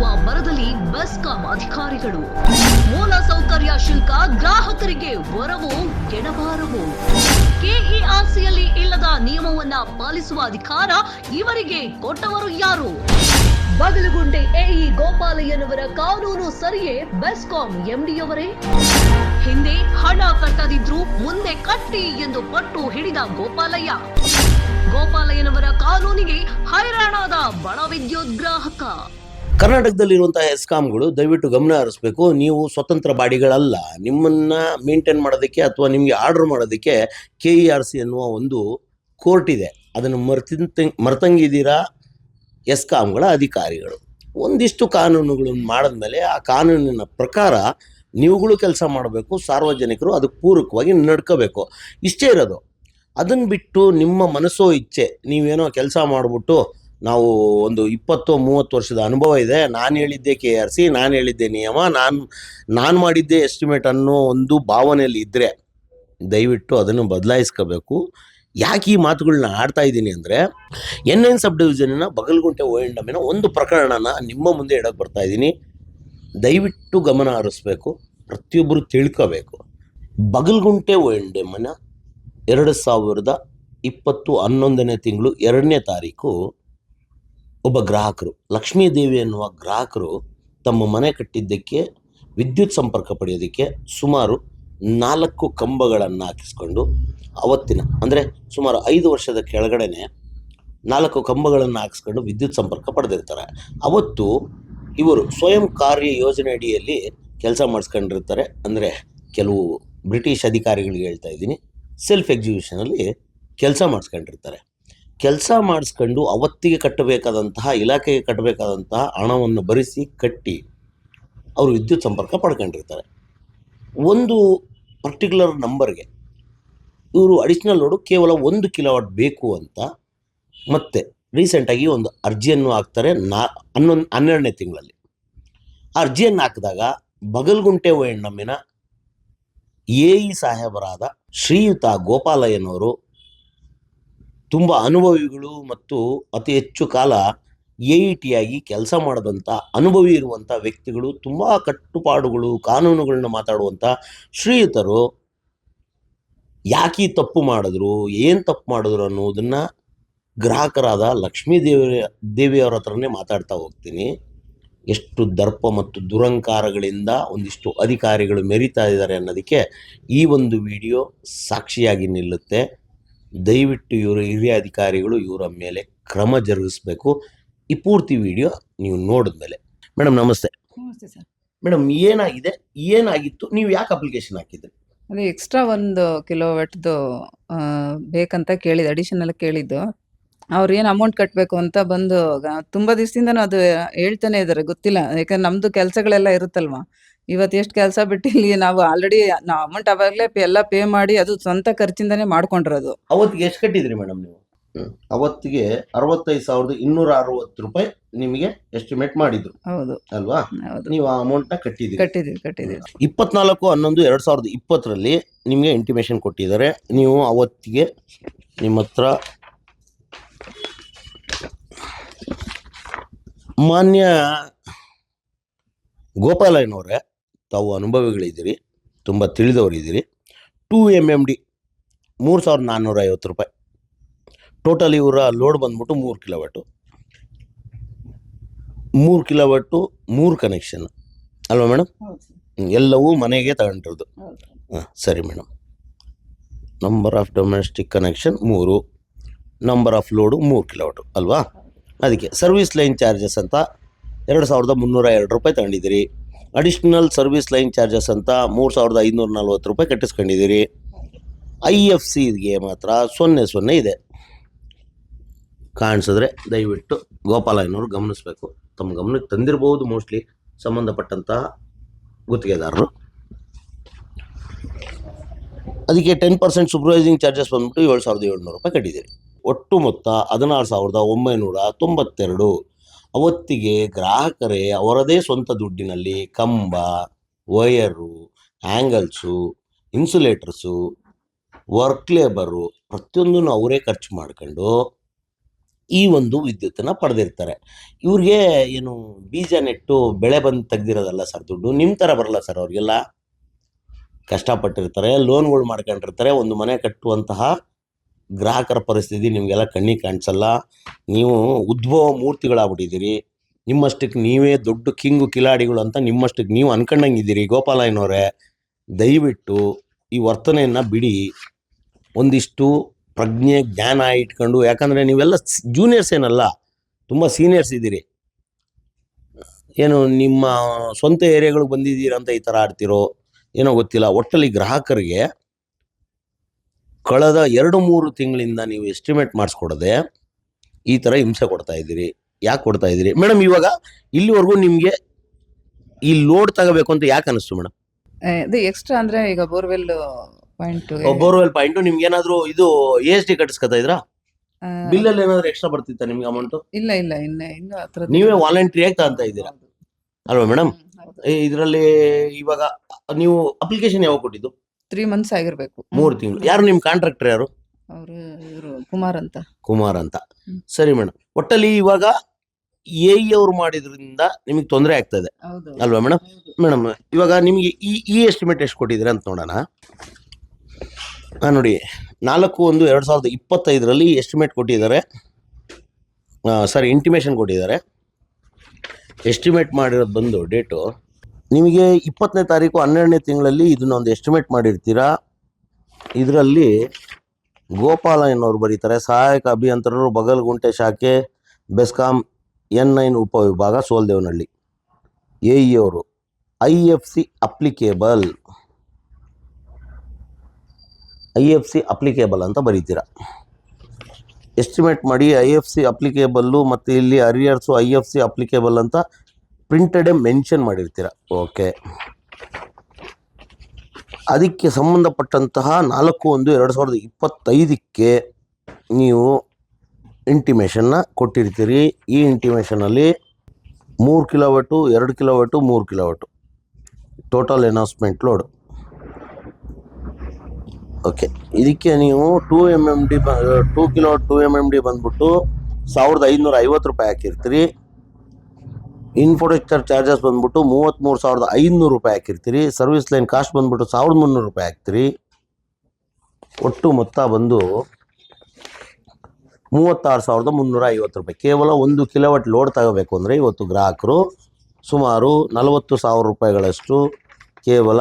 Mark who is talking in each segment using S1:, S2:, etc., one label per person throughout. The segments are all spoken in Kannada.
S1: ಬರದಲ್ಲಿ ಬೆಸ್ಕಾಂ ಅಧಿಕಾರಿಗಳು. ಮೂಲ ಸೌಕರ್ಯ ಶುಲ್ಕ ಗ್ರಾಹಕರಿಗೆ ವರವು ಎಡಬಾರವು ಕೆಇಆರ್ಸಿಯಲ್ಲಿ ಇಲ್ಲದ ನಿಯಮವನ್ನ ಪಾಲಿಸುವ ಅಧಿಕಾರ ಇವರಿಗೆ ಕೊಟ್ಟವರು ಯಾರು? ಬಗಲುಗುಂಡೆ ಎಇ ಗೋಪಾಲಯ್ಯನವರ ಕಾನೂನು ಸರಿಯೇ ಬೆಸ್ಕಾಂ ಎಂಡಿಯವರೇ? ಹಿಂದೆ ಹಣ ಕಟ್ಟದಿದ್ರು ಮುಂದೆ ಕಟ್ಟಿ ಎಂದು ಪಟ್ಟು ಹಿಡಿದ ಗೋಪಾಲಯ್ಯ. ಗೋಪಾಲಯ್ಯನವರ ಕಾನೂನಿಗೆ ಹೈರಾಣಾದ ಬಡ ವಿದ್ಯುತ್ ಗ್ರಾಹಕ.
S2: ಕರ್ನಾಟಕದಲ್ಲಿರುವಂತಹ ಎಸ್ಕಾಮ್ಗಳು ದಯವಿಟ್ಟು ಗಮನ ಹರಿಸ್ಬೇಕು. ನೀವು ಸ್ವತಂತ್ರ ಬಾಡಿಗಳಲ್ಲ. ನಿಮ್ಮನ್ನ ಮೇಂಟೈನ್ ಮಾಡೋದಕ್ಕೆ ಅಥವಾ ನಿಮಗೆ ಆರ್ಡರ್ ಮಾಡೋದಕ್ಕೆ ಕೆ ಇ ಆರ್ ಸಿ ಅನ್ನುವ ಒಂದು ಕೋರ್ಟ್ ಇದೆ. ಅದನ್ನು ಮರ್ತಿಂತ, ಮರ್ತಂಗಿದ್ದೀರಾ ಎಸ್ಕಾಮ್ಗಳ ಅಧಿಕಾರಿಗಳು. ಒಂದಿಷ್ಟು ಕಾನೂನುಗಳನ್ನು ಮಾಡಿದ್ಮೇಲೆ ಆ ಕಾನೂನಿನ ಪ್ರಕಾರ ನೀವುಗಳು ಕೆಲಸ ಮಾಡಬೇಕು, ಸಾರ್ವಜನಿಕರು ಅದಕ್ಕೆ ಪೂರಕವಾಗಿ ನಡ್ಕೋಬೇಕು. ಇಷ್ಟೇ ಇರೋದು. ಅದನ್ನು ಬಿಟ್ಟು ನಿಮ್ಮ ಮನಸ್ಸೋ ಇಚ್ಛೆ, ನೀವೇನೋ ಕೆಲಸ ಮಾಡಿಬಿಟ್ಟು ನಾವು ಒಂದು ಇಪ್ಪತ್ತು ಮೂವತ್ತು ವರ್ಷದ ಅನುಭವ ಇದೆ. ನಾನು ಹೇಳಿದ್ದೆ ಕೆ ಆರ್ ಸಿ ನಾನು ಹೇಳಿದ್ದೆ ನಿಯಮ, ನಾನು ನಾನು ಮಾಡಿದ್ದೆ ಎಸ್ಟಿಮೇಟ್ ಅನ್ನೋ ಒಂದು ಭಾವನೆಯಲ್ಲಿ ಇದ್ದರೆ ದಯವಿಟ್ಟು ಅದನ್ನು ಬದಲಾಯಿಸ್ಕೋಬೇಕು. ಯಾಕೆ ಈ ಮಾತುಗಳನ್ನ ಆಡ್ತಾ ಇದ್ದೀನಿ ಅಂದರೆ ಎನ್ ಎನ್ ಸಬ್ ಡಿವಿಷನ್ನ ಬಗಲ್ಗುಂಟೆ ಓ ಎನ್ ಡಮ್ಮಿನ ಒಂದು ಪ್ರಕರಣನ ನಿಮ್ಮ ಮುಂದೆ ಇಡಕ್ಕೆ ಬರ್ತಾ ಇದ್ದೀನಿ. ದಯವಿಟ್ಟು ಗಮನ ಹರಿಸ್ಬೇಕು, ಪ್ರತಿಯೊಬ್ಬರು ತಿಳ್ಕೋಬೇಕು. ಬಗಲ್ಗುಂಟೆ ಓ ಎಂಡ್ ಡೆಮ್ಮನ ಎರಡು ಸಾವಿರದ ಇಪ್ಪತ್ತು ಹನ್ನೊಂದನೇ ತಿಂಗಳು ಎರಡನೇ ತಾರೀಕು ಒಬ್ಬ ಗ್ರಾಹಕರು ಲಕ್ಷ್ಮೀದೇವಿ ಅನ್ನುವ ಗ್ರಾಹಕರು ತಮ್ಮ ಮನೆ ಕಟ್ಟಿದ್ದಕ್ಕೆ, ವಿದ್ಯುತ್ ಸಂಪರ್ಕ ಪಡೆಯೋದಕ್ಕೆ ಸುಮಾರು ನಾಲ್ಕು ಕಂಬಗಳನ್ನು ಹಾಕಿಸ್ಕೊಂಡು ಅವತ್ತಿನ, ಅಂದರೆ ಸುಮಾರು ಐದು ವರ್ಷದ ಕೆಳಗಡೆನೆ ನಾಲ್ಕು ಕಂಬಗಳನ್ನು ಹಾಕಿಸ್ಕೊಂಡು ವಿದ್ಯುತ್ ಸಂಪರ್ಕ ಪಡೆದಿರ್ತಾರೆ. ಅವತ್ತು ಇವರು ಸ್ವಯಂ ಕಾರ್ಯ ಯೋಜನೆ ಅಡಿಯಲ್ಲಿ ಕೆಲಸ ಮಾಡಿಸ್ಕೊಂಡಿರ್ತಾರೆ. ಅಂದರೆ ಕೆಲವು ಬ್ರಿಟಿಷ್ ಅಧಿಕಾರಿಗಳಿಗೆ ಹೇಳ್ತಾ ಇದ್ದೀನಿ ಸೆಲ್ಫ್ ಎಕ್ಸಿಬಿಷನಲ್ಲಿ ಕೆಲಸ ಮಾಡಿಸ್ಕೊಂಡಿರ್ತಾರೆ. ಕೆಲಸ ಮಾಡಿಸ್ಕೊಂಡು ಅವತ್ತಿಗೆ ಕಟ್ಟಬೇಕಾದಂತಹ, ಇಲಾಖೆಗೆ ಕಟ್ಟಬೇಕಾದಂತಹ ಹಣವನ್ನು ಭರಿಸಿ ಕಟ್ಟಿ ಅವರು ವಿದ್ಯುತ್ ಸಂಪರ್ಕ ಪಡ್ಕೊಂಡಿರ್ತಾರೆ. ಒಂದು ಪರ್ಟಿಕ್ಯುಲರ್ ನಂಬರ್ಗೆ ಇವರು ಅಡಿಷ್ನಲ್ ಲೋಡು ಕೇವಲ ಒಂದು ಕಿಲೋವಾಟ್ ಬೇಕು ಅಂತ ಮತ್ತೆ ರೀಸೆಂಟಾಗಿ ಒಂದು ಅರ್ಜಿಯನ್ನು ಹಾಕ್ತಾರೆ ನಾ, ಹನ್ನೊಂದು, ಹನ್ನೆರಡನೇ ತಿಂಗಳಲ್ಲಿ. ಆ ಅರ್ಜಿಯನ್ನು ಹಾಕಿದಾಗ ಬಗಲ್ಗುಂಟೆ ಓಯಣ್ಣಮ್ಮಿನ ಎ ಇ ಸಾಹೇಬರಾದ ಶ್ರೀಯುತ ಗೋಪಾಲಯ್ಯನವರು ತುಂಬ ಅನುಭವಿಗಳು ಮತ್ತು ಅತಿ ಹೆಚ್ಚು ಕಾಲ ಎ ಇ ಟಿಯಾಗಿ ಕೆಲಸ ಮಾಡಿದಂಥ ಅನುಭವಿ ಇರುವಂಥ ವ್ಯಕ್ತಿಗಳು, ತುಂಬ ಕಟ್ಟುಪಾಡುಗಳು ಕಾನೂನುಗಳನ್ನ ಮಾತಾಡುವಂಥ ಶ್ರೀಯುತರು ಯಾಕೆ ತಪ್ಪು ಮಾಡಿದ್ರು, ಏನು ತಪ್ಪು ಮಾಡಿದ್ರು ಅನ್ನೋದನ್ನು ಗ್ರಾಹಕರಾದ ಲಕ್ಷ್ಮೀ ದೇವಿ ದೇವಿಯವರ ಹತ್ರನೇ ಮಾತಾಡ್ತಾ ಹೋಗ್ತೀನಿ. ಎಷ್ಟು ದರ್ಪ ಮತ್ತು ದುರಂಕಾರಗಳಿಂದ ಒಂದಿಷ್ಟು ಅಧಿಕಾರಿಗಳು ಮೆರಿತಾ ಇದ್ದಾರೆ ಅನ್ನೋದಕ್ಕೆ ಈ ಒಂದು ವಿಡಿಯೋ ಸಾಕ್ಷಿಯಾಗಿ ನಿಲ್ಲುತ್ತೆ. ದಯವಿಟ್ಟು ಇವರು ಹಿರಿಯ ಅಧಿಕಾರಿಗಳು ಇವರ ಮೇಲೆ ಕ್ರಮ ಜರುಗಿಸ್ಬೇಕು. ಈ ಪೂರ್ತಿ ವಿಡಿಯೋ ನೀವು ನೋಡಿದ್ಮೇಲೆ. ಮೇಡಮ್ ನಮಸ್ತೆ.
S3: ನಮಸ್ತೆ ಸರ್.
S2: ಮೇಡಮ್ ಏನಾಗಿದೆ? ಏನಾಗಿತ್ತು? ನೀವು ಯಾಕೆ ಅಪ್ಲಿಕೇಶನ್ ಹಾಕಿದ್ರಿ?
S3: ಅದೇ ಎಕ್ಸ್ಟ್ರಾ ಒಂದು ಕಿಲೋವಾಟ್ದು ಬೇಕಂತ ಕೇಳಿದ್ದು ಅಡಿಷನಲ್ ಕೇಳಿದ್ದು. ಅವ್ರು ಏನು ಅಮೌಂಟ್ ಕಟ್ಟಬೇಕು ಅಂತ ಬಂದು ಗ- ತುಂಬಾ ದಿವಸದಿಂದನೂ ಅದು ಹೇಳ್ತಾನೆ ಇದ್ದಾರೆ ಗೊತ್ತಿಲ್ಲ. ಯಾಕಂದ್ರೆ ನಮ್ದು ಕೆಲಸಗಳೆಲ್ಲ ಇರುತ್ತಲ್ವಾ? ಇವತ್ತು ಎಷ್ಟು ಕೆಲಸ ಬಿಟ್ಟಿಲ್ಲಿ ನಾವು ಆಲ್ರೆಡಿ ನಾವು ಅಮೌಂಟ್ ಅವಾಗಲೇ ಎಲ್ಲ ಪೇ ಮಾಡಿ ಅದು ಸ್ವಂತ ಖರ್ಚಿಂದಾನೇ ಮಾಡ್ಕೊಂಡಿರೋದು.
S2: ಅವತ್ತಿಗೆ ಎಷ್ಟು ಕಟ್ಟಿದ್ರಿ ಮೇಡಮ್ ನೀವು? ಅವತ್ತಿಗೆ ಅರವತ್ತೈದು ಸಾವಿರದ ಇನ್ನೂರ ಅರವತ್ತು ರೂಪಾಯಿ ನಿಮಗೆ ಎಸ್ಟಿಮೇಟ್ ಮಾಡಿದ್ರು.
S3: ಹೌದು.
S2: ಅಲ್ವಾ?
S3: ಹೌದು.
S2: ನೀವು ಆ ಅಮೌಂಟ್ನ ಕಟ್ಟಿದ್ರಿ
S3: ಕಟ್ಟಿದೀವಿ ಕಟ್ಟಿದೀವಿ
S2: ಇಪ್ಪತ್ನಾಲ್ಕು ಹನ್ನೊಂದು ಎರಡು ಸಾವಿರದ ಇಪ್ಪತ್ತರಲ್ಲಿ ನಿಮಗೆ ಇಂಟಿಮೇಷನ್ ಕೊಟ್ಟಿದ್ದಾರೆ. ನೀವು ಅವತ್ತಿಗೆ ನಿಮ್ಮ ಹತ್ರ ಮಾನ್ಯ ಗೋಪಾಲಯ್ಯನವರೇ ತಾವು ಅನುಭವಿಗಳಿದ್ದೀರಿ ತುಂಬ ತಿಳಿದವರಿದ್ದೀರಿ. ಟೂ ಎಂ ಎಂ ಡಿ ಮೂರು ಸಾವಿರದ ನಾನ್ನೂರ ಐವತ್ತು ರೂಪಾಯಿ. ಟೋಟಲ್ ಇವರ ಲೋಡ್ ಬಂದ್ಬಿಟ್ಟು ಮೂರು ಕಿಲೋವಾಟು ಮೂರು ಕಿಲೋವಾಟು ಮೂರು ಕನೆಕ್ಷನ್ ಅಲ್ವಾ ಮೇಡಮ್ ಎಲ್ಲವೂ ಮನೆಗೆ ತಗೊಂಡಿರೋದು. ಹಾಂ ಸರಿ madam number of domestic connection ಮೂರು. ನಂಬರ್ ಆಫ್ ಲೋಡು ಮೂರು ಕಿಲೋವಾಟು ಅಲ್ವಾ? ಅದಕ್ಕೆ ಸರ್ವಿಸ್ ಲೈನ್ ಚಾರ್ಜಸ್ ಅಂತ ಎರಡು ಸಾವಿರದ ಮುನ್ನೂರ ಎರಡು ರೂಪಾಯಿ ತಗೊಂಡಿದ್ದೀರಿ. ಅಡಿಷ್ನಲ್ ಸರ್ವಿಸ್ ಲೈನ್ ಚಾರ್ಜಸ್ ಅಂತ ಮೂರು ಸಾವಿರದ ಐದುನೂರ ನಲ್ವತ್ತು ರೂಪಾಯಿ ಕಟ್ಟಿಸ್ಕೊಂಡಿದ್ದೀರಿ. ಐ ಎಫ್ ಸಿಗೆ ಮಾತ್ರ ಸೊನ್ನೆ ಸೊನ್ನೆ ಇದೆ. ಕಾಣಿಸಿದ್ರೆ ದಯವಿಟ್ಟು ಗೋಪಾಲಯ್ಯನವರು ಗಮನಿಸಬೇಕು. ತಮ್ಮ ಗಮನಕ್ಕೆ ತಂದಿರಬಹುದು ಮೋಸ್ಟ್ಲಿ ಸಂಬಂಧಪಟ್ಟಂತಹ ಗುತ್ತಿಗೆದಾರರು. ಅದಕ್ಕೆ ಟೆನ್ ಪರ್ಸೆಂಟ್ ಸೂಪರ್ವೈಸಿಂಗ್ ಚಾರ್ಜಸ್ ಬಂದ್ಬಿಟ್ಟು ಏಳು ಸಾವಿರದ ಏಳ್ನೂರು ರೂಪಾಯಿ ಕಟ್ಟಿದ್ದೀರಿ. ಒಟ್ಟು ಮೊತ್ತ ಹದಿನಾರು ಸಾವಿರದ ಒಂಬೈನೂರ ತೊಂಬತ್ತೆರಡು. ಅವತ್ತಿಗೆ ಗ್ರಾಹಕರೇ ಅವರದೇ ಸ್ವಂತ ದುಡ್ಡಿನಲ್ಲಿ ಕಂಬ, wire angles insulators, work labour ಪ್ರತಿಯೊಂದನ್ನು ಅವರೇ ಖರ್ಚು ಮಾಡ್ಕೊಂಡು ಈ ಒಂದು ವಿದ್ಯುತ್ತನ್ನು ಪಡೆದಿರ್ತಾರೆ. ಇವ್ರಿಗೆ ಏನು ಬೀಜ ನೆಟ್ಟು ಬೆಳೆ ಬಂದು ತೆಗ್ದಿರೋದಲ್ಲ ಸರ್ ದುಡ್ಡು? ನಿಮ್ಮ ಥರ ಬರಲ್ಲ ಸರ್ ಅವರಿಗೆಲ್ಲ. ಕಷ್ಟಪಟ್ಟಿರ್ತಾರೆ, ಲೋನ್ಗಳು ಮಾಡ್ಕೊಂಡಿರ್ತಾರೆ, ಒಂದು ಮನೆ ಕಟ್ಟುವಂತಹ ಗ್ರಾಹಕರ ಪರಿಸ್ಥಿತಿ ನಿಮಗೆಲ್ಲ ಕಣ್ಣಿಗೆ ಕಾಣಿಸಲ್ಲ. ನೀವು ಉದ್ಭವ ಮೂರ್ತಿಗಳಾಗ್ಬಿಟ್ಟಿದ್ದೀರಿ. ನಿಮ್ಮಷ್ಟಕ್ಕೆ ನೀವೇ ದೊಡ್ಡ ಕಿಂಗು ಕಿಲಾಡಿಗಳು ಅಂತ ನಿಮ್ಮಷ್ಟಕ್ಕೆ ನೀವು ಅನ್ಕೊಂಡಂಗಿದ್ದೀರಿ ಗೋಪಾಲಯ್ಯನವರೇ. ದಯವಿಟ್ಟು ಈ ವರ್ತನೆಯನ್ನು ಬಿಡಿ. ಒಂದಿಷ್ಟು ಪ್ರಜ್ಞೆ, ಜ್ಞಾನ ಇಟ್ಕೊಂಡು, ಯಾಕಂದರೆ ನೀವೆಲ್ಲ ಜೂನಿಯರ್ಸ್ ಏನಲ್ಲ, ತುಂಬ ಸೀನಿಯರ್ಸ್ ಇದ್ದೀರಿ. ಏನು ನಿಮ್ಮ ಸ್ವಂತ ಏರಿಯಾಗಳಿಗೆ ಬಂದಿದ್ದೀರಾ ಅಂತ ಈ ಥರ ಆಡ್ತಿರೋ, ಏನೋ ಗೊತ್ತಿಲ್ಲ. ಒಟ್ಟಲ್ಲಿ ಗ್ರಾಹಕರಿಗೆ ಕಳೆದ ಎರಡು ಮೂರು ತಿಂಗಳಿಂದ ನೀವು ಎಸ್ಟಿಮೇಟ್ ಮಾಡಿಸ್ಕೊಡದೆ ಈ ಥರ ಹಿಂಸೆ ಕೊಡ್ತಾ ಇದ್ದೀರಿ. ಯಾಕೆ ಕೊಡ್ತಾ ಇದ್ದೀರಿ? ಮೇಡಮ್ ಇವಾಗ ಇಲ್ಲಿವರೆಗೂ ನಿಮಗೆ ಈ ಲೋಡ್ ತಗೋಬೇಕು ಅಂತ ಯಾಕೆ ಅನಿಸ್ತು ಮೇಡಮ್?
S3: ಇದು ಎಕ್ಸ್ಟ್ರಾ ಅಂದ್ರೆ ಈಗ ಬೋರ್ವೆಲ್ ಪಾಯಿಂಟ್
S2: ಬೋರ್ವೆಲ್ ಪಾಯಿಂಟ್ ನಿಮ್ಗೆ ಏನಾದ್ರು ಇದು ಎ ಎಸ್ ಡಿ ಕಟ್ಟಿಸ್ಕೊತಾ ಇದ್ರಾ? ಬಿಲ್ಲಲ್ಲಿ ಏನಾದ್ರು ಎಕ್ಸ್ಟ್ರಾ ಬರ್ತಿತ್ತ ನಿಮ್ಗೆ ಅಮೌಂಟ್
S3: ಇಲ್ಲ ಇಲ್ಲ ಇನ್ನ ಇನ್ನು ಹತ್ರ
S2: ನೀವೇ ವಾಲಂಟ್ರಿಯಾಗಿ ತಗೊಂತ ಇದ್ದೀರಾ? ಅಲ್ವಾ ಮೇಡಮ್? ಇದರಲ್ಲಿ ಇವಾಗ ನೀವು ಅಪ್ಲಿಕೇಶನ್ ಯಾವಾಗ ಕೊಟ್ಟಿದ್ದು?
S3: ತ್ರೀ ಮಂತ್ಸ್ ಆಗಿರ್ಬೇಕು.
S2: ಮೂರು ತಿಂಗಳು. ಯಾರು ನಿಮ್ಮ ಕಾಂಟ್ರಾಕ್ಟರ್ ಯಾರು?
S3: ಅವರು ಇವರು ಕುಮಾರ್ ಅಂತ.
S2: ಕುಮಾರ್ ಅಂತ. ಸರಿ ಮೇಡಮ್ ಒಟ್ಟಲ್ಲಿ ಇವಾಗ ಎ ಅವ್ರು ಮಾಡಿದ್ರಿಂದ ನಿಮಗೆ ತೊಂದರೆ ಆಗ್ತದೆ.
S3: ಹೌದು.
S2: ಅಲ್ವಾ ಮೇಡಮ್. ಮೇಡಮ್ ಇವಾಗ ನಿಮಗೆ ಈ ಈ ಎಸ್ಟಿಮೇಟ್ ಎಷ್ಟು ಕೊಟ್ಟಿದ್ದೀರಾ ಅಂತ ನೋಡೋಣ. ಹಾಂ ನೋಡಿ ನಾಲ್ಕು ಒಂದು ಎರಡು ಸಾವಿರದ ಇಪ್ಪತ್ತೈದರಲ್ಲಿ ಎಸ್ಟಿಮೇಟ್ ಕೊಟ್ಟಿದ್ದಾರೆ. ಸರಿ ಇಂಟಿಮೇಷನ್ ಕೊಟ್ಟಿದ್ದಾರೆ. ಎಸ್ಟಿಮೇಟ್ ಮಾಡಿರೋದು ಬಂದು ಡೇಟು ನಿಮಗೆ ಇಪ್ಪತ್ತನೇ ತಾರೀಕು ಹನ್ನೆರಡನೇ ತಿಂಗಳಲ್ಲಿ ಇದನ್ನ ಒಂದು ಎಸ್ಟಿಮೇಟ್ ಮಾಡಿರ್ತೀರಾ? ಇದರಲ್ಲಿ ಗೋಪಾಲ ಎನ್ನೋರು ಬರೀತಾರೆ. ಸಹಾಯಕ ಅಭಿಯಂತರರು ಬಗಲ್ಗುಂಟೆ ಶಾಖೆ, ಬೆಸ್ಕಾಂ ಎನ್ ನೈನ್ ಉಪವಿಭಾಗ ಸೋಲ್ದೇವನಹಳ್ಳಿ. ಎ ಅವರು I F C applicable. I F C applicable ಅಂತ ಬರೀತೀರಾ? ಎಸ್ಟಿಮೇಟ್ ಮಾಡಿ ಐ ಎಫ್ ಸಿ ಅಪ್ಲಿಕೇಬಲ್ಲು ಮತ್ತು ಇಲ್ಲಿ arrears I F C applicable ಅಂತ ಪ್ರಿಂಟೆಡೇ ಮೆನ್ಷನ್ ಮಾಡಿರ್ತೀರ. ಓಕೆ ಅದಕ್ಕೆ ಸಂಬಂಧಪಟ್ಟಂತಹ ನಾಲ್ಕು ಒಂದು ಎರಡು ಸಾವಿರದ ಇಪ್ಪತ್ತೈದಕ್ಕೆ ನೀವು ಇಂಟಿಮೇಷನ್ನ ಕೊಟ್ಟಿರ್ತೀರಿ. ಈ ಇಂಟಿಮೇಷನಲ್ಲಿ ಮೂರು ಕಿಲೋವಟು ಎರಡು ಕಿಲೋವಟು ಮೂರು kilowatt total announcement load okay ಇದಕ್ಕೆ ನೀವು ಟೂ ಎಂ ಎಂ ಡಿ ಬ two kilo two M M D ಬಂದ್ಬಿಟ್ಟು ಸಾವಿರದ ಐದುನೂರ ಐವತ್ತು ರೂಪಾಯಿ ಹಾಕಿರ್ತೀರಿ. ಇನ್ಫ್ರಾಸ್ಟ್ರಕ್ಚರ್ ಚಾರ್ಜಸ್ ಬಂದ್ಬಿಟ್ಟು ಮೂವತ್ತ್ಮೂರು ಸಾವಿರದ ಐದುನೂರು ರೂಪಾಯಿ ಹಾಕಿರ್ತೀರಿ. ಸರ್ವಿಸ್ ಲೈನ್ ಕಾಸ್ಟ್ ಬಂದ್ಬಿಟ್ಟು ಸಾವಿರದ ಮುನ್ನೂರು ರೂಪಾಯಿ ಹಾಕ್ತೀರಿ. ಒಟ್ಟು ಮೊತ್ತ ಬಂದು ಮೂವತ್ತಾರು ಸಾವಿರದ ಮುನ್ನೂರ ಐವತ್ತು ರೂಪಾಯಿ. ಕೇವಲ ಒಂದು ಕಿಲೋವಟ್ ಲೋಡ್ ತಗೋಬೇಕು ಅಂದರೆ ಇವತ್ತು ಗ್ರಾಹಕರು ಸುಮಾರು ನಲವತ್ತು ಸಾವಿರ ರೂಪಾಯಿಗಳಷ್ಟು ಕೇವಲ